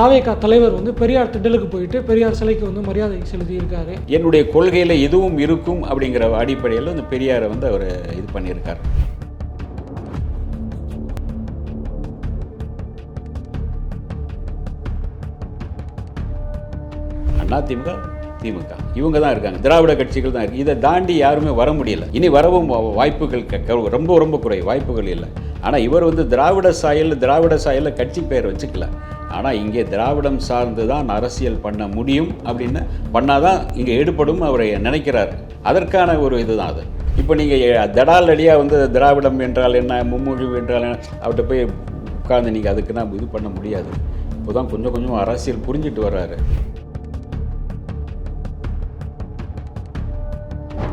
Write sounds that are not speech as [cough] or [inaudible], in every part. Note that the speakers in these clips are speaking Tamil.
தாவேகா தலைவர் வந்து பெரியார் திடலுக்கு போயிட்டு பெரியார் சிலைக்கு வந்து மரியாதை செலுத்தியிருக்காரு. என்னுடைய கொள்கையில் எதுவும் இருக்கும் அப்படிங்கிற அடிப்படையில் இந்த பெரியாரை வந்து அவர் இது பண்ணியிருக்கார். அதிமுக திமுக. இவங்க தான் இருக்காங்க. திராவிட கட்சிகள் தான் இருக்கு. இதை தாண்டி யாருமே வர முடியல. இனி வரவும் வாய்ப்புகள் க- ரொம்ப ரொம்ப குறை வாய்ப்புகள் இல்லை. ஆனால் இவர் வந்து திராவிட சாயலில் திராவிட சாயலில் கட்சி பெயர் வச்சுக்கல. ஆனால் இங்கே திராவிடம் சார்ந்து தான் அரசியல் பண்ண முடியும் அப்படின்னு பண்ணாதான் இங்கே ஈடுபடும் அவரை நினைக்கிறார். அதற்கான ஒரு இதுதான் அது. இப்போ நீங்கள் தடால் அடியாக வந்து திராவிடம் என்றால் என்ன மும்மொழி என்றால் என்ன அவர்கிட்ட போய் உட்கார்ந்து நீங்கள் அதுக்கு நான் இது பண்ண முடியாது. இப்போ தான் கொஞ்சம் கொஞ்சம் அரசியல் புரிஞ்சிட்டு வர்றாரு.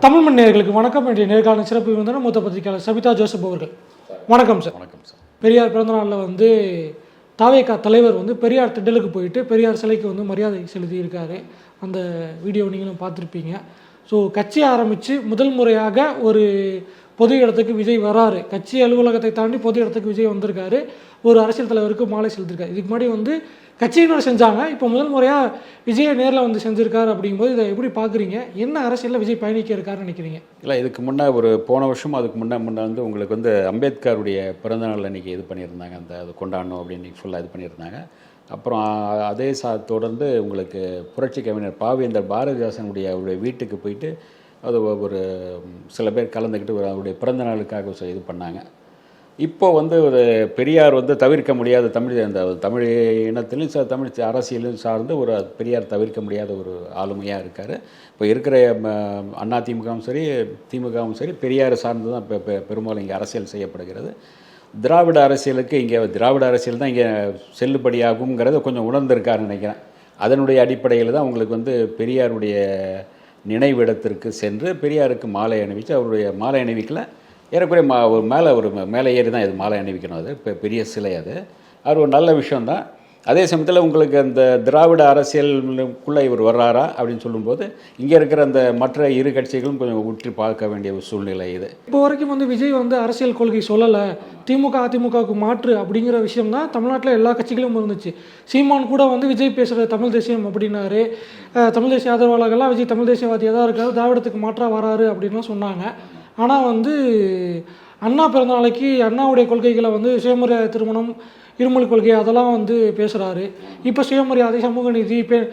தமிழ் மண் நேயர்களுக்கு வணக்கம். என்ற நேர்காண சிறப்பு விருந்தினர் மூத்த பத்திரிகையாளர் சபிதா ஜோசப் அவர்கள். வணக்கம் சார் வணக்கம் சார் பெரியார் பிறந்தநாளில் வந்து தாவேகா தலைவர் வந்து பெரியார் திடலுக்கு போயிட்டு பெரியார் சிலைக்கு வந்து மரியாதை செலுத்தியிருக்காரு. அந்த வீடியோ நீங்களும் பார்த்துருப்பீங்க. ஸோ கட்சி ஆரம்பித்து முதல் முறையாக ஒரு பொது இடத்துக்கு விஜய் வராரு. கட்சி அலுவலகத்தை தாண்டி பொது இடத்துக்கு விஜய் வந்திருக்காரு. ஒரு அரசியல் தலைவருக்கு மாலை செலுத்திருக்காரு. இதுக்கு முன்னாடி வந்து கட்சியினர் செஞ்சாங்க. இப்போ முதல் முறையாக விஜயை நேரில் வந்து செஞ்சுருக்காரு அப்படிங்கும்போது இதை எப்படி பார்க்குறீங்க? என்ன அரசியலில் விஜய் பயணிக்க இருக்காருன்னு நினைக்கிறீங்க? இல்லை இதுக்கு முன்னே ஒரு போன வருஷம் அதுக்கு முன்னே முன்னே வந்து உங்களுக்கு வந்து அம்பேத்கருடைய பிறந்தநாள் அன்றைக்கி இது பண்ணியிருந்தாங்க. அந்த அது கொண்டாடணும் அப்படின்னு ஃபுல்லாக இது பண்ணியிருந்தாங்க. அப்புறம் அதே சா தொடர்ந்து உங்களுக்கு புரட்சி கவிஞர் பாவேந்தர் பாரதிதாசனுடைய அவருடைய வீட்டுக்கு போயிட்டு அது ஒரு சில பேர் கலந்துக்கிட்டு ஒரு அவருடைய பிறந்த நாளுக்காக இது பண்ணாங்க. இப்போ வந்து ஒரு பெரியார் வந்து தவிர்க்க முடியாத தமிழ் அந்த தமிழ் இனத்திலும் ச- தமிழ் அரசியலும் சார்ந்து ஒரு பெரியார் தவிர்க்க முடியாத ஒரு ஆளுமையாக இருக்கார். இப்போ இருக்கிற அண்ணா திமுகவும் சரி திமுகவும் சரி பெரியார் சார்ந்து தான் இப்போ பெரும்பாலும் இங்கே அரசியல் செய்யப்படுகிறது. திராவிட அரசியலுக்கு இங்கே திராவிட அரசியல் தான் இங்கே செல்லுபடியாகுங்கிறத கொஞ்சம் உணர்ந்திருக்காருன்னு நினைக்கிறேன். அதனுடைய அடிப்படையில் தான் உங்களுக்கு வந்து பெரியாருடைய நினைவிடத்திற்கு சென்று பெரியாருக்கு மாலை அணிவித்து அவருடைய மாலை அணிவிக்கலை ஏறக்குறைய மா ஒரு மேலே ஒரு மேலே ஏறி தான் இது மாலை அணிவிக்கணும் அது. பெ- பெரிய சிலை அது. அது ஒரு நல்ல விஷயந்தான் அதே சமயத்தில் உங்களுக்கு அந்த திராவிட அரசியலுக்குள்ளே இவர் வர்றாரா அப்படின்னு சொல்லும்போது இங்கே இருக்கிற அந்த மற்ற இரு கட்சிகளும் கொஞ்சம் உற்றி பார்க்க வேண்டிய ஒரு சூழ்நிலை இது. இப்போ வரைக்கும் வந்து விஜய் வந்து அரசியல் கொள்கை சொல்லலை. திமுக அதிமுகவுக்கு மாற்று அப்படிங்கிற விஷயம் தான் தமிழ்நாட்டில் எல்லா கட்சிகளும் இருந்துச்சு. சீமான் கூட வந்து விஜய் பேசுகிற தமிழ் தேசியம் அப்படின்னாரு. தமிழ் தேசிய ஆதரவாளர்கள்லாம் விஜய் தமிழ் தேசியவாதியாக தான் இருக்காரு திராவிடத்துக்கு மாற்றாக வராரு அப்படின்லாம் சொன்னாங்க. ஆனால் வந்து அண்ணா பிறந்த நாளைக்கு அண்ணாவுடைய கொள்கைகளை வந்து சுயமரியாதை திருமணம் இருமொழி கொள்கை அதெல்லாம் வந்து பேசுகிறாரு இப்போ சுயமரியாதை சமூக நீதி பெண்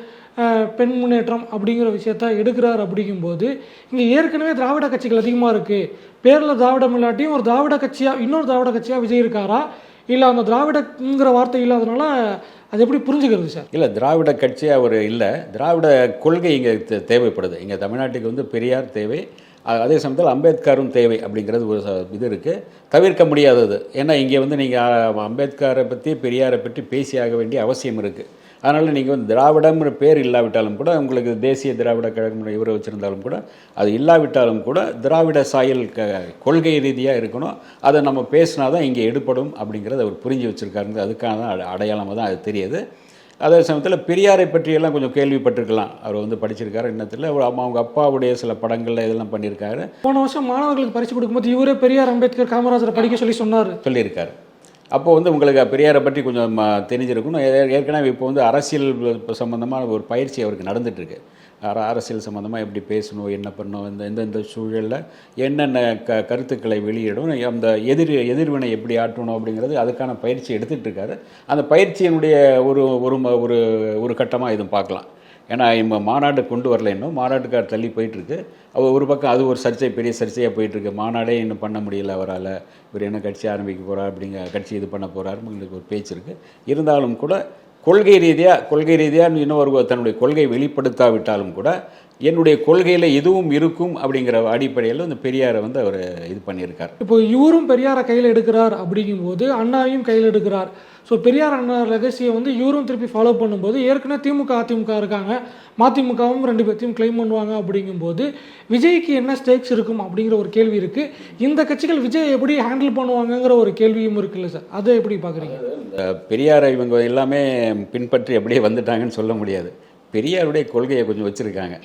பெண் முன்னேற்றம் அப்படிங்கிற விஷயத்த எடுக்கிறார் அப்படிங்கும்போது இங்கே ஏற்கனவே திராவிட கட்சிகள் அதிகமாக இருக்குது பேரில் திராவிடம் இல்லாட்டியும் ஒரு திராவிட கட்சியாக இன்னொரு திராவிட கட்சியாக விஜய் இருக்காரா? இல்லை அந்த திராவிடங்கிற வார்த்தை இல்லாதனால அது எப்படி புரிஞ்சுக்கிறது சார்? இல்லை திராவிட கட்சி அவர் இல்லை. திராவிட கொள்கை இங்கே தேவைப்படுது. இங்கே தமிழ்நாட்டுக்கு வந்து பெரியார் தேவை. அதே சமயத்தில் அம்பேத்கரும் தேவை அப்படிங்கிறது ஒரு இது இருக்குது தவிர்க்க முடியாதது. ஏன்னா இங்கே வந்து நீங்கள் அம்பேத்கரை பற்றி பெரியாரை பற்றி பேசியாக வேண்டிய அவசியம் இருக்குது அதனால் நீங்கள் வந்து திராவிடம்ங்கிற பேர் இல்லாவிட்டாலும் கூட உங்களுக்கு தேசிய திராவிட கழகம் இவரை வச்சுருந்தாலும் கூட அது இல்லாவிட்டாலும் கூட திராவிட சாயல் க கொள்கை ரீதியாக இருக்கணும். அதை நம்ம பேசினா தான் இங்கே எடுப்படும் அப்படிங்கிறத அவர் புரிஞ்சு வச்சுருக்காருங்க அதுக்கான தான் அடையாளமாக தான் அது தெரியுது. அதே சமயத்தில் பெரியாரை பற்றியெல்லாம் கொஞ்சம் கேள்விப்பட்டிருக்கலாம். அவர் வந்து படிச்சிருக்காரு அம்மா அவங்க அப்பாவுடைய சில படங்களில் இதெல்லாம் பண்ணியிருக்காரு. போன வருஷம் மாணவர்களுக்கு பரிசு கொடுக்கும்போது இவரே பெரியார் அம்பேத்கர் காமராஜரை படிக்க சொல்லி சொன்னார். சொல்லியிருக்காரு. அப்போ வந்து உங்களுக்கு பெரியாரை பற்றி கொஞ்சம் தெரிஞ்சிருக்கணும். ஏற்கனவே இப்போ வந்து அரசியல் சம்மந்தமான ஒரு பயிற்சி அவருக்கு நடந்துட்டுருக்கு. அரசியல் சம்மந்தமாக எப்படி பேசணும் என்ன பண்ணணும் இந்த எந்தெந்த சூழலில் என்னென்ன க கருத்துக்களை வெளியிடணும் அந்த எதிர் எதிர்வினை எப்படி ஆற்றணும் அப்படிங்கிறது அதுக்கான பயிற்சி எடுத்துகிட்டு இருக்காரு. அந்த பயிற்சியினுடைய ஒரு ஒரு ம- ஒரு ஒரு கட்டமாக இதுவும் பார்க்கலாம். ஏன்னா இப்போ மாநாடு கொண்டு வரல இன்னும். மாநாட்டுக்கார் தள்ளி போயிட்டுருக்கு. அவர் ஒரு பக்கம் அது ஒரு சர்ச்சை பெரிய சர்ச்சையாக போயிட்டுருக்கு. மாநாடே இன்னும் பண்ண முடியல அவரால். இவர் என்ன கட்சி ஆரம்பிக்க போகிறார் அப்படிங்க கட்சி இது பண்ண போகிறார் ஒரு பேச்சு இருக்குது இருந்தாலும் கூட கொள்கை ரீதியாக கொள்கை ரீதியாக இன்னும் ஒரு தன்னுடைய கொள்கை வெளிப்படுத்தாவிட்டாலும் கூட என்னுடைய கொள்கையில் எதுவும் இருக்கும் அப்படிங்கிற அடிப்படையில் இந்த பெரியாரை வந்து அவர் இது பண்ணியிருக்கார். இப்போ இவரும் பெரியாரை கையில் எடுக்கிறார் அப்படிங்கும்போது அண்ணாவையும் கையில் எடுக்கிறார். ஸோ பெரியார் அண்ணா லெகசியை வந்து இவரும் திருப்பி ஃபாலோ பண்ணும்போது ஏற்கனவே திமுக அதிமுக இருக்காங்க. மதிமுகவும் ரெண்டு பேர்த்தையும் கிளைம் பண்ணுவாங்க அப்படிங்கும்போது விஜய்க்கு என்ன ஸ்டேக்ஸ் இருக்கும் அப்படிங்கிற ஒரு கேள்வி இருக்குது இந்த கட்சிகள் விஜய் எப்படி ஹேண்டில் பண்ணுவாங்கங்கிற ஒரு கேள்வியும் இருக்குல்ல சார் அதை எப்படி பார்க்குறீங்க? பெரியாரை இவங்க எல்லாமே பின்பற்றி அப்படியே வந்துட்டாங்கன்னு சொல்ல முடியாது. பெரியாருடைய கொள்கையை கொஞ்சம் வச்சுருக்காங்க.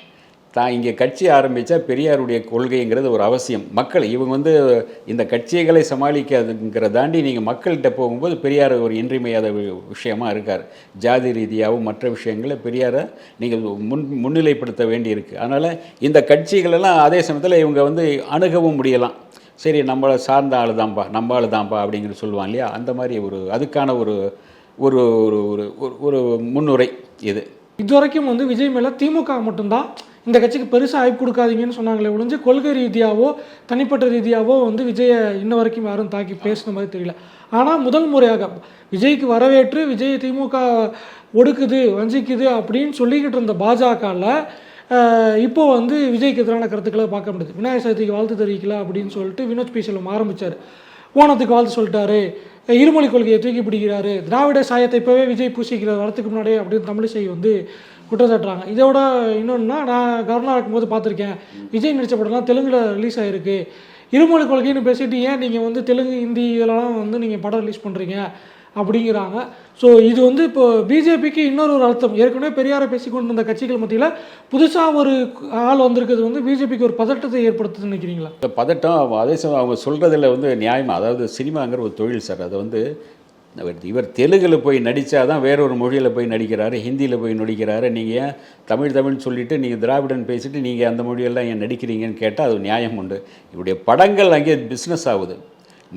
தான் இங்கே கட்சி ஆரம்பித்தா பெரியாருடைய கொள்கைங்கிறது ஒரு அவசியம். மக்கள் இவங்க வந்து இந்த கட்சிகளை சமாளிக்காதுங்கிற தாண்டி நீங்கள் மக்கள்கிட்ட போகும்போது பெரியார் ஒரு இன்றியமையாத விஷயமாக விஷயமா இருக்கார். ஜாதி ரீதியாகவும் மற்ற விஷயங்களை பெரியாரை நீங்கள் முன் முன்னிலைப்படுத்த வேண்டியிருக்கு. அதனால் இந்த கட்சிகளெல்லாம் அதே சமயத்தில் இவங்க வந்து அணுகவும் முடியலாம். சரி நம்மளை சார்ந்த ஆள் தான்ப்பா நம்ம ஆள் தான்ப்பா அப்படிங்கிற சொல்லுவாங்க இல்லையா? அந்த மாதிரி ஒரு அதுக்கான ஒரு ஒரு ஒரு ஒரு- ஒரு ஒரு முன்னுரை இது. இதுவரைக்கும் வந்து விஜய் மேலே திமுக மட்டும்தான் இந்த கட்சிக்கு பெருசாக ஆய்வு கொடுக்காதீங்கன்னு சொன்னாங்களே ஒழிஞ்சு கொள்கை ரீதியாவோ தனிப்பட்ட ரீதியாவோ வந்து விஜயை இன்ன வரைக்கும் யாரும் தாக்கி பேசின மாதிரி தெரியல. ஆனால் முதல் முறையாக விஜய்க்கு வரவேற்று விஜய் திமுக ஒடுக்குது வஞ்சிக்குது அப்படின்னு சொல்லிக்கிட்டு இருந்த பாஜகவில் இப்போ வந்து விஜய்க்கு எதிரான கருத்துக்களை பார்க்க முடியுது. விநாயகர் சதுர்த்திக்கு வாழ்த்து தெரிவிக்கல அப்படின்னு சொல்லிட்டு வினோத் பி செல்வம் ஓணத்துக்கு வாழ்த்து சொல்லிட்டாரு. இருமொழி கொள்கையை தூக்கி பிடிக்கிறாரு. திராவிட சாயத்தை இப்போவே விஜய் பூசிக்கிறார் வரத்துக்கு முன்னாடியே அப்படின்னு தமிழிசை வந்து குற்றம் சாட்டுறாங்க இதோட இன்னொன்னா நான் கவர்னராக இருக்கும்போது பார்த்துருக்கேன். விஜய் நடித்த படம்லாம் தெலுங்கில் ரிலீஸ் ஆகிருக்கு இருமொழி கொள்கைன்னு பேசிட்டு ஏன் நீங்கள் வந்து தெலுங்கு ஹிந்தி இதெல்லாம் வந்து நீங்கள் படம் ரிலீஸ் பண்ணுறீங்க அப்படிங்கிறாங்க. ஸோ இது வந்து இப்போ பிஜேபிக்கு இன்னொரு ஒரு அர்த்தம் ஏற்கனவே பெரியாரை பேசிக்கொண்டு இருந்த கட்சிகள் மத்தியில் புதுசாக ஒரு ஆள் வந்திருக்கிறது வந்து பிஜேபிக்கு ஒரு பதட்டத்தை ஏற்படுத்துதுன்னு நினைக்கிறீங்களா? இந்த பதட்டம் அதே சமயம் அவங்க சொல்கிறதில் வந்து நியாயமாக அதாவது சினிமாங்கிற ஒரு தொழில் சார் அதை வந்து இவர் இவர் தெலுங்கில் போய் நடித்தா தான் வேறொரு மொழியில் போய் நடிக்கிறாரு ஹிந்தியில் போய் நடிக்கிறாரு. நீங்கள் ஏன் தமிழ் தமிழ் சொல்லிவிட்டு நீங்கள் திராவிடன் பேசிவிட்டு நீங்கள் அந்த மொழியெல்லாம் ஏன் நடிக்கிறீங்கன்னு கேட்டால் அது நியாயம் உண்டு. இவருடைய படங்கள் அங்கே பிஸ்னஸ் ஆகுது.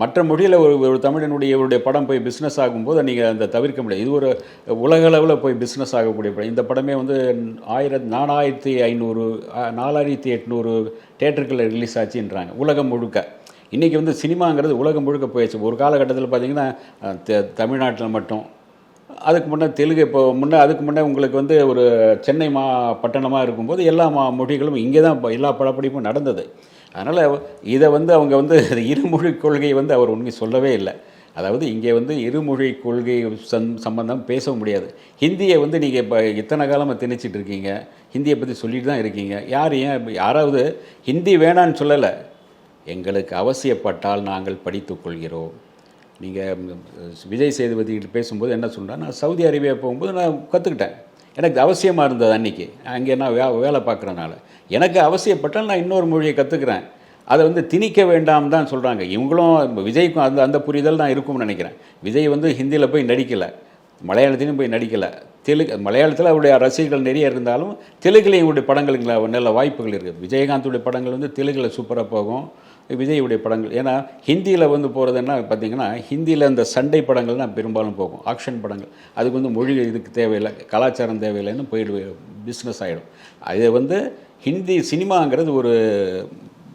மற்ற மொழியில் ஒரு ஒரு தமிழனுடைய இவருடைய படம் போய் பிஸ்னஸ் ஆகும்போது நீங்கள் அந்த தவிர்க்க முடியாது. இது ஒரு உலகளவில் போய் பிஸ்னஸ் ஆகக்கூடிய படம். இந்த படமே வந்து ஆயிரத்தி நாலாயிரத்தி ஐநூறு நாலாயிரத்தி எட்நூறு தேட்டருக்குள்ளே ரிலீஸ் ஆச்சுன்றாங்க. உலகம் முழுக்க. இன்றைக்கி வந்து சினிமாங்கிறது உலகம் முழுக்க போயிடுச்சு. ஒரு காலகட்டத்தில் பார்த்தீங்கன்னா தமிழ்நாட்டில் மட்டும். அதுக்கு முன்னே தெலுங்கு இப்போ முன்னே அதுக்கு முன்னே உங்களுக்கு வந்து ஒரு சென்னை மா பட்டணமாக இருக்கும்போது எல்லா மா மொழிகளும் இங்கே தான் எல்லா படப்பிடிப்பும் நடந்தது. அதனால் இதை வந்து அவங்க வந்து [laughs] இருமொழி கொள்கையை வந்து அவர் உண்மை சொல்லவே இல்லை. அதாவது இங்கே வந்து இருமொழி கொள்கை சம் சம்பந்தம் பேச முடியாது. ஹிந்தியை வந்து நீங்கள் இப்போ இத்தனை காலமாக திணிச்சிட்டு இருக்கீங்க. ஹிந்தியை பற்றி சொல்லிட்டு தான் இருக்கீங்க. யார் ஏன் யாராவது ஹிந்தி வேணான்னு சொல்லலை. எங்களுக்கு அவசியப்பட்டால் நாங்கள் படித்துக்கொள்கிறோம். நீங்கள் விஜய் சேதுபதி பேசும்போது என்ன சொன்னா நான் சவுதி அரேபியா போகும்போது நான் கற்றுக்கிட்டேன் எனக்கு அவசியமாக இருந்தது அன்றைக்கி அங்கே நான் வே வேலை பார்க்குறனால எனக்கு அவசியப்பட்டால் நான் இன்னொரு மொழியை கற்றுக்கிறேன் அதை வந்து திணிக்க வேண்டாம் தான் சொல்கிறாங்க இவங்களும் விஜய்க்கும் அந்த அந்த புரிதல் தான் இருக்கும்னு நினைக்கிறேன். விஜய் வந்து ஹிந்தியில் போய் நடிக்கலை. மலையாளத்திலையும் போய் நடிக்கலை. தெலுங்கு மலையாளத்தில் அவருடைய ரசிகர்கள் நிறைய இருந்தாலும் தெலுங்குலேயும் இவருடைய படங்களுக்கு நல்ல வாய்ப்புகள் இருக்குது விஜயகாந்துடைய படங்கள் வந்து தெலுங்கில் சூப்பராக போகும். விஜயுடைய படங்கள். ஏன்னா ஹிந்தியில் வந்து போகிறது என்ன பார்த்தீங்கன்னா ஹிந்தியில் இந்த சண்டை படங்கள் தான் பெரும்பாலும் போகும். ஆக்ஷன் படங்கள். அதுக்கு வந்து மொழி இதுக்கு தேவையில்லை. கலாச்சாரம் தேவையில்லைன்னு போயிடு பிஸ்னஸ் ஆகிடும் அது வந்து ஹிந்தி சினிமாங்கிறது ஒரு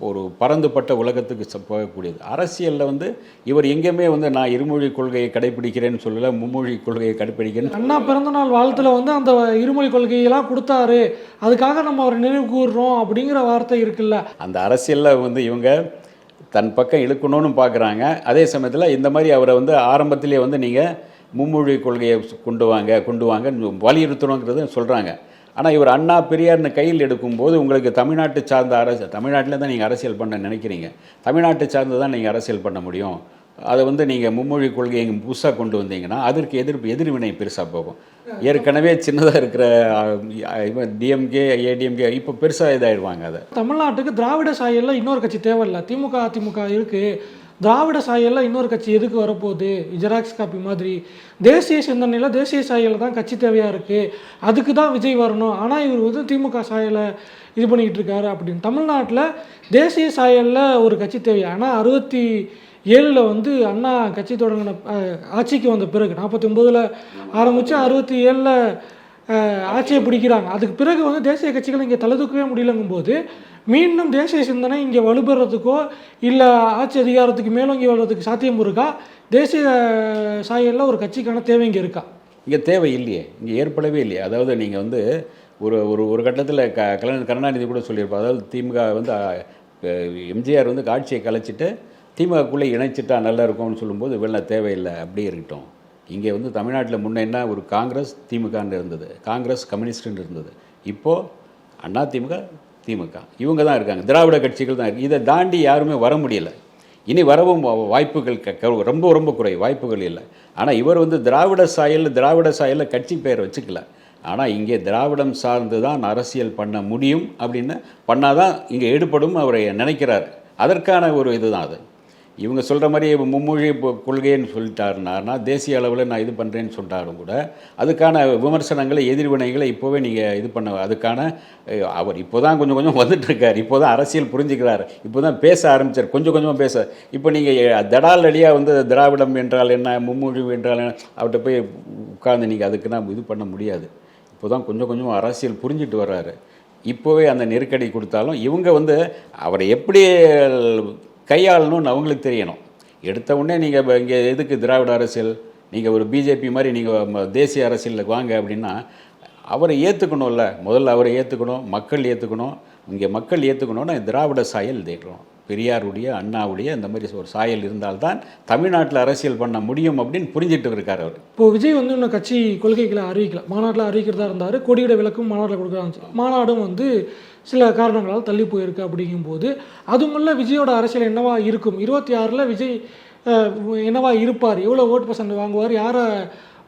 ஒரு பரந்துபட்ட உலகத்துக்கு போகக்கூடியது. அரசியலில் வந்து இவர் எங்கேயுமே வந்து நான் இருமொழி கொள்கையை கடைப்பிடிக்கிறேன்னு சொல்லலை மும்மொழி கொள்கையை கடைப்பிடிக்கிறேன்னு அண்ணா பிறந்தநாள் வாழ்த்துல வந்து அந்த இருமொழி கொள்கையெல்லாம் கொடுத்தாரு. அதுக்காக நம்ம அவரை நினைவு கூறுறோம் அப்படிங்கிற வார்த்தை இருக்குல்ல. அந்த அரசியலில் வந்து இவங்க தன் பக்கம் இழுக்கணும்னு பார்க்குறாங்க அதே சமயத்தில் இந்த மாதிரி அவரை வந்து ஆரம்பத்திலே வந்து நீங்கள் மும்மொழி கொள்கையை கொண்டு வாங்க கொண்டு வாங்க வலியுறுத்தணுங்கிறத சொல்கிறாங்க ஆனால் இவர் அண்ணா பெரியார்னு கையில் எடுக்கும்போது உங்களுக்கு தமிழ்நாட்டு சார்ந்த அரசு தமிழ்நாட்டில் தான் நீங்கள் அரசியல் பண்ண நினைக்கிறீங்க. தமிழ்நாட்டு சார்ந்து தான் நீங்கள் அரசியல் பண்ண முடியும். அதை வந்து நீங்கள் மும்மொழி கொள்கையை இங்கே புதுசாக கொண்டு வந்தீங்கன்னா அதற்கு எதிர்ப்பு எதிர்வினை பெருசாக போகும். ஏற்கனவே சின்னதாக இருக்கிற டிஎம்கே ஏடிஎம்கே இப்போ பெருசாக இதாகிடுவாங்க அதை. தமிழ்நாட்டுக்கு திராவிட சாயல்ல இன்னொரு கட்சி தேவையில்லை. திமுக அதிமுக இருக்குது திராவிட சாயலில் இன்னொரு கட்சி எதுக்கு வரப்போகுது? ஜெராக்ஸ் காப்பி மாதிரி. தேசிய சிந்தனையில் தேசிய சாயலில் தான் கட்சி தேவையாக இருக்குது அதுக்கு தான் விஜய் வரணும். ஆனால் இவர் வந்து திமுக சாயலை இது பண்ணிக்கிட்டு இருக்காரு அப்படின்னு. தமிழ்நாட்டில் தேசிய சாயலில் ஒரு கட்சி தேவை. ஆனால் அறுபத்தி ஏழில் வந்து அண்ணா கட்சி தொடங்கின ஆட்சிக்கு வந்த பிறகு நாற்பத்தி ஒம்போதில் ஆரம்பித்து அறுபத்தி ஏழில் ஆட்சியை பிடிக்கிறாங்க. அதுக்கு பிறகு வந்து தேசிய கட்சிகள் இங்கே தலதூக்கவே முடியலங்கும் போது மீண்டும் தேசிய சிந்தனை இங்கே வலுப்பெறதுக்கோ இல்லை ஆட்சி அதிகாரத்துக்கு மேலோங்கி வர்றதுக்கு சாத்தியம் இருக்கா? தேசிய சாயலில் ஒரு கட்சிக்கான தேவை இங்கே இருக்கா? இங்கே தேவை இல்லையே. இங்கே ஏற்படவே இல்லையே. அதாவது நீங்கள் வந்து ஒரு ஒரு ஒரு கட்டத்தில் க கலைஞர் கருணாநிதி கூட சொல்லியிருப்பார். அதாவது திமுக வந்து எம்ஜிஆர் வந்து காட்சியை கலைச்சிட்டு திமுகக்குள்ளே இணைச்சிட்டா நல்லா இருக்கும்னு சொல்லும்போது வெள்ளம் தேவையில்லை. அப்படியே இருக்கட்டும். இங்கே வந்து தமிழ்நாட்டில் முன்ன என்ன ஒரு காங்கிரஸ் திமுகன்னு இருந்தது. காங்கிரஸ் கம்யூனிஸ்ட்னு இருந்தது. இப்போது அண்ணா திமுக திமுக. இவங்க தான் இருக்காங்க. திராவிட கட்சிகள் தான் இருக்கு. இதை தாண்டி யாருமே வர முடியலை. இனி வரவும் வா- வாய்ப்புகள் க- க- ரொம்ப ரொம்ப குறை வாய்ப்புகள் இல்லை. ஆனால் இவர் வந்து திராவிட சாயலில் திராவிட சாயலில் கட்சி பெயர் வச்சுக்கல. ஆனால் இங்கே திராவிடம் சார்ந்து தான் அரசியல் பண்ண முடியும் அப்படின்னு பண்ணாதான் இங்கே ஈடுபடும் அவரை நினைக்கிறார். அதற்கான ஒரு இதுதான் அது. இவங்க சொல்கிற மாதிரி மும்மொழி கொள்கைன்னு சொல்லிட்டாருனாருனா தேசிய அளவில் நான் இது பண்ணுறேன்னு சொல்லிட்டாரும் கூட. அதுக்கான விமர்சனங்களை எதிர்வினைகளை இப்போவே நீங்கள் இது பண்ண அதுக்கான அவர் இப்போ தான் கொஞ்சம் கொஞ்சம் வந்துட்டுருக்கார். இப்போ தான் அரசியல் புரிஞ்சுக்கிறார். இப்போ தான் பேச ஆரம்பித்தார் கொஞ்சம் கொஞ்சமாக பேச. இப்போ நீங்கள் தடால் அடியாக வந்து திராவிடம் என்றால் என்ன மும்மொழி என்றால் என்ன அவர்கிட்ட போய் உட்கார்ந்து நீங்கள் அதுக்கு நான் இது பண்ண முடியாது. இப்போ தான் கொஞ்சம் கொஞ்சம் அரசியல் புரிஞ்சிட்டு வர்றாரு. இப்போவே அந்த நெருக்கடி கொடுத்தாலும் இவங்க வந்து அவரை எப்படி கையாளணும்னு அவங்களுக்கு தெரியணும். எடுத்த உடனே நீங்கள் இங்கே எதுக்கு திராவிட அரசியல்? நீங்கள் ஒரு பிஜேபி மாதிரி நீங்கள் தேசிய அரசியலில் வாங்க அப்படின்னா அவரை ஏற்றுக்கணும்ல முதல்ல அவரை ஏற்றுக்கணும் மக்கள் ஏற்றுக்கணும் இங்கே மக்கள் ஏற்றுக்கணும்னா திராவிட சாயல் தேடுறோம். பெரியாருடைய அண்ணாவுடைய இந்த மாதிரி ஒரு சாயல் இருந்தால்தான் தமிழ்நாட்டில் அரசியல் பண்ண முடியும் அப்படின்னு புரிஞ்சிட்டு இருக்கார் அவர். இப்போ விஜய் வந்து இன்னும் கட்சி கொள்கைகளை அறிவிக்கல. மாநாட்டில் அறிவிக்கிறதா இருந்தார் கொடியிட விளக்கும் மாநாட்டில் கொடுக்க மாநாடும் வந்து சில காரணங்களால் தள்ளி போயிருக்கு அப்படிங்கும்போது அதுக்குள்ள விஜயோட அரசியல் என்னவா இருக்கும்? இருபத்தி ஆறில் விஜய் என்னவா இருப்பார்? எவ்வளோ ஓட் பர்சன்ட் வாங்குவார்? யாரை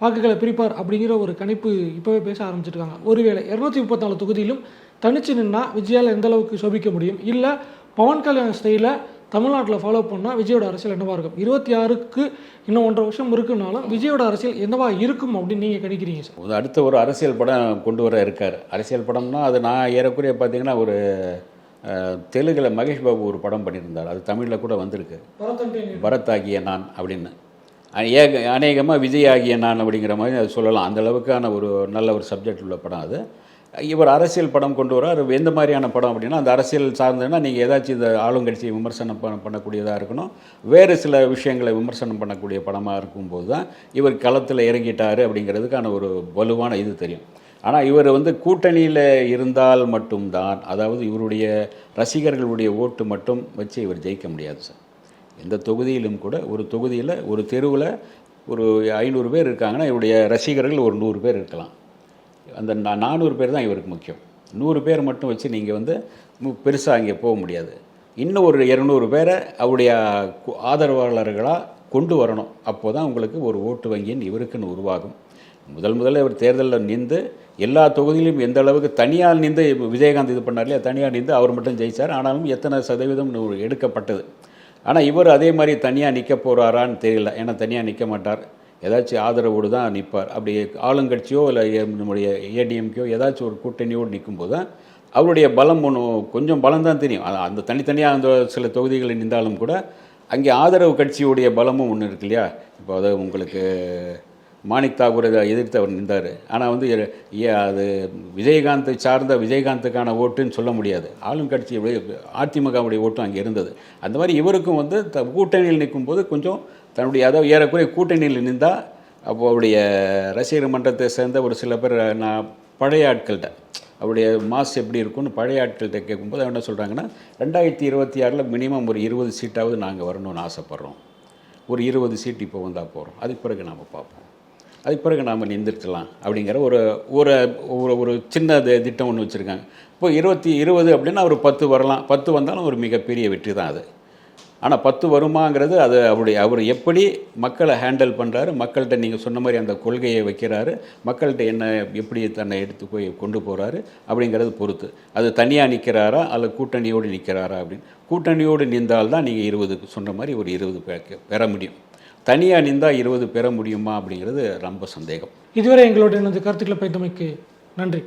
வாக்குகளை பிரிப்பார்? அப்படிங்கிற ஒரு கணிப்பு இப்போவே பேச ஆரம்பிச்சிருக்காங்க. ஒருவேளை இரநூத்தி முப்பத்தாலு தொகுதியிலும் தனிச்சு நின்னா விஜயால் எந்த அளவுக்கு சோபிக்க முடியும்? இல்லை பவன் கல்யாண் ஸ்டைலை தமிழ்நாட்டில் ஃபாலோ பண்ணால் விஜயோட அரசியல் என்னவா இருக்கும்? இருபத்தி ஆறுக்கு இன்னும் ஒன்றரை வருஷம் இருக்குனாலும் விஜயோட அரசியல் என்னவா இருக்கும் அப்படின்னு நீங்கள் கணிக்கிறீங்க சார்? அடுத்த ஒரு அரசியல் படம் கொண்டு வர இருக்கார். அரசியல் படம்னா அது நான் ஏறக்குறைய பார்த்தீங்கன்னா ஒரு தெலுங்குல மகேஷ் பாபு ஒரு படம் பண்ணியிருந்தார். அது தமிழில் கூட வந்திருக்கு. பரத் ஆகிய நான் அப்படின்னு. ஏக அநேகமாக விஜய் ஆகிய நான் அப்படிங்கிற மாதிரி அது சொல்லலாம். அந்த அளவுக்கான ஒரு நல்ல ஒரு சப்ஜெக்ட் உள்ள படம் அது. இவர் அரசியல் படம் கொண்டு வரார். எந்த மாதிரியான படம் அப்படின்னா அந்த அரசியல் சார்ந்ததுன்னா நீங்கள் ஏதாச்சும் இந்த ஆளுங்கட்சியை விமர்சனம் பண்ண பண்ணக்கூடியதாக இருக்கணும். வேறு சில விஷயங்களை விமர்சனம் பண்ணக்கூடிய படமாக இருக்கும்போது தான் இவர் களத்தில் இறங்கிட்டார் அப்படிங்கிறதுக்கான ஒரு வலுவான இது தெரியும். ஆனால் இவர் வந்து கூட்டணியில் இருந்தால் மட்டும்தான் அதாவது இவருடைய ரசிகர்களுடைய ஓட்டு மட்டும் வச்சு இவர் ஜெயிக்க முடியாது சார். எந்த தொகுதியிலும் கூட ஒரு தொகுதியில் ஒரு தெருவில் ஒரு ஐநூறு பேர் இருக்காங்கன்னா இவருடைய ரசிகர்கள் ஒரு நூறு பேர் இருக்கலாம். அந்த நா- நானூறு பேர் தான் இவருக்கு முக்கியம். நூறு பேர் மட்டும் வச்சு நீங்கள் வந்து பெருசாக அங்கே போக முடியாது. இன்னும் ஒரு இரநூறு பேரை அவருடைய கு- ஆதரவாளர்களாக கொண்டு வரணும். அப்போ தான் உங்களுக்கு ஒரு ஓட்டு வங்கியின் இவருக்குன்னு உருவாகும். முதல் முதல்ல இவர் தேர்தலில் நின்று எல்லா தொகுதியிலும் எந்த அளவுக்கு தனியார் நின்று விஜயகாந்த் இது பண்ணார் இல்லையா? தனியாக நின்று அவர் மட்டும் ஜெயிச்சார். ஆனாலும் எத்தனை சதவீதம் எடுக்கப்பட்டது. ஆனால் இவர் அதே மாதிரி தனியாக நிற்க போகிறாரான்னு தெரியல. ஏன்னா தனியாக நிற்க மாட்டார். ஏதாச்சும் ஆதரவோடு தான் நிற்பார். அப்படி ஆளுங்கட்சியோ இல்லை நம்முடைய ஏடிஎம்கேயோ ஏதாச்சும் ஒரு கூட்டணியோடு நிற்கும்போது தான் அவருடைய பலம் ஒன்று கொஞ்சம் பலம் தான் தெரியும். அந்த தனித்தனியாக அந்த சில தொகுதிகளில் நின்றாலும் கூட அங்கே ஆதரவு கட்சியுடைய பலமும் ஒன்று இருக்கு இல்லையா? இப்போ அதை உங்களுக்கு மாணிக் தாகூரை எதிர்த்து அவர் நின்றார். ஆனால் வந்து அது விஜயகாந்தை சார்ந்த விஜயகாந்துக்கான ஓட்டுன்னு சொல்ல முடியாது. ஆளும் கட்சி அதிமுகவுடைய ஓட்டும் அங்கே இருந்தது. அந்த மாதிரி இவருக்கும் வந்து த கூட்டணியில் நிற்கும்போது கொஞ்சம் தன்னுடைய அதாவது ஏறக்குறைய கூட்டணியில் நின்றால் அப்போ அவருடைய ரசிகர் மன்றத்தை சேர்ந்த ஒரு சில பேர் நான் பழைய ஆட்கள்கிட்ட அவருடைய மாஸ் எப்படி இருக்கும்னு பழைய ஆட்கள்கிட்ட கேட்கும்போது என்ன சொல்கிறாங்கன்னா ரெண்டாயிரத்தி இருபத்தி ஆறில் மினிமம் ஒரு இருபது சீட்டாவது நாங்கள் வரணும்னு ஆசைப்பட்றோம். ஒரு இருபது சீட் இப்போ வந்தால் போகிறோம் அதுக்கு பிறகு நாம் பார்ப்போம். அதுக்கு பிறகு நாம் நிந்திருக்கலாம். அப்படிங்கிற ஒரு ஒரு ஒரு ஒரு சின்ன திட்டம் ஒன்று வச்சுருக்காங்க. இப்போ இருபத்தி இருபது அப்படின்னா ஒரு பத்து வரலாம். பத்து வந்தாலும் ஒரு மிகப்பெரிய வெற்றி தான் அது. ஆனால் பத்து வருமாங்கிறது அது அவருடைய அவர் எப்படி மக்களை ஹேண்டில் பண்ணுறாரு மக்கள்கிட்ட நீங்கள் சொன்ன மாதிரி அந்த கொள்கையை வைக்கிறாரு மக்கள்கிட்ட என்ன எப்படி தன்னை எடுத்து போய் கொண்டு போகிறாரு அப்படிங்கிறது பொறுத்து. அது தனியாக நிற்கிறாரா அல்லது கூட்டணியோடு நிற்கிறாரா அப்படின்னு. கூட்டணியோடு நின்றால் தான் நீங்கள் இருபது சொன்ன மாதிரி ஒரு இருபது பெற முடியும். தனியாக நின்றால் இருபது பெற முடியுமா அப்படிங்கிறது ரொம்ப சந்தேகம். இதுவரை எங்களோட எனது கருத்துக்களை பைத்தமைக்கு நன்றி.